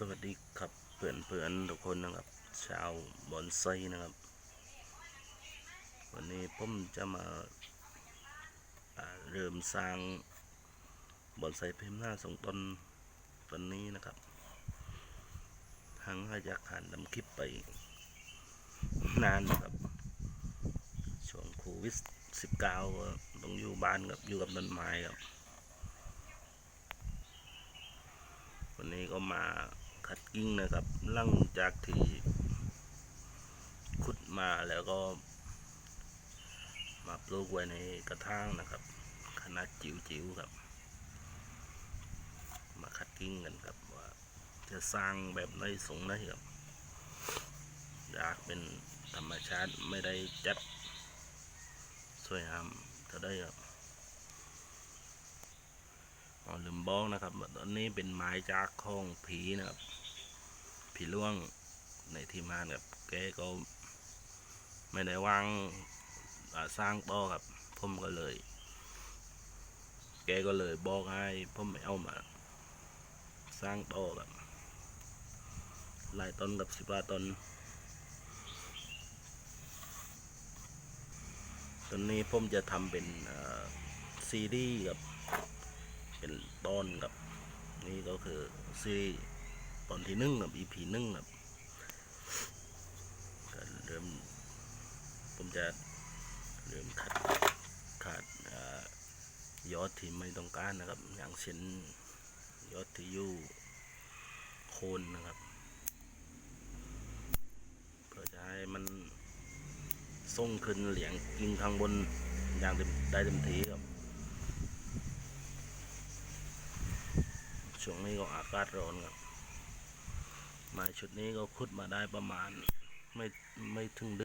สวัสดีครับเพื่อนเพื่อนๆทุกคนนะครับชาวบอนไซนะครับ วันนี้ผมจะมาาเริ่มสร้างบอนไซเพิ่มหน้าสองต้นต้นนี้นะครับทางอาจากการดำคลิปไปนานนะครับช่วงโควิดสิบเก้าต้องอยู่บ้านกับอยู่กับต้นไม้ครับวันนี้ก็มา คัดกิ้งนะครับหลังจากที่ขุดมาแล้วก็ มาปลูกไว้ในกระถางนะครับ ขนาดจิ๋วๆครับ มาคัดกิ้งกันครับว่าจะสร้างแบบไหนสงไหนครับอยากเป็นธรรมชาติไม่ได้จัดสวยงามเท่าได้ครับอ๋อลืมบอกนะครับว่าตอนนี้เป็นไม้จากของผีนะครับ ผีล่วงในทีมงานครับแกก็ไม่ได้วางสร้างต่อครับผมก็เลย แกก็เลยบอกให้ผมไม่เอามา สร้างต่อครับหลายต้นกับสิบว่าต้นตอนนี้ผมจะทำเป็นซีดีส์กับเป็นตอนกับ นี่ก็คือซีรีส์ ตอนที่นึ่งกับ EP หนึ่งครับก็เริ่มผมจะเริ่มคัดขาดยอดที่ไม่ต้องการนะครับ อย่างเช่นยอดที่อยู่โคนนะครับเพื่อจะให้มันส่งขึ้นเหลียงกิ่งข้างบนอย่างได้เต็มทีครับช่วงนี้ก็อากาศร้อนครับ มาชุดนี้ก็ขุดมาได้ประมาณไม่ไม่ถึงเดือน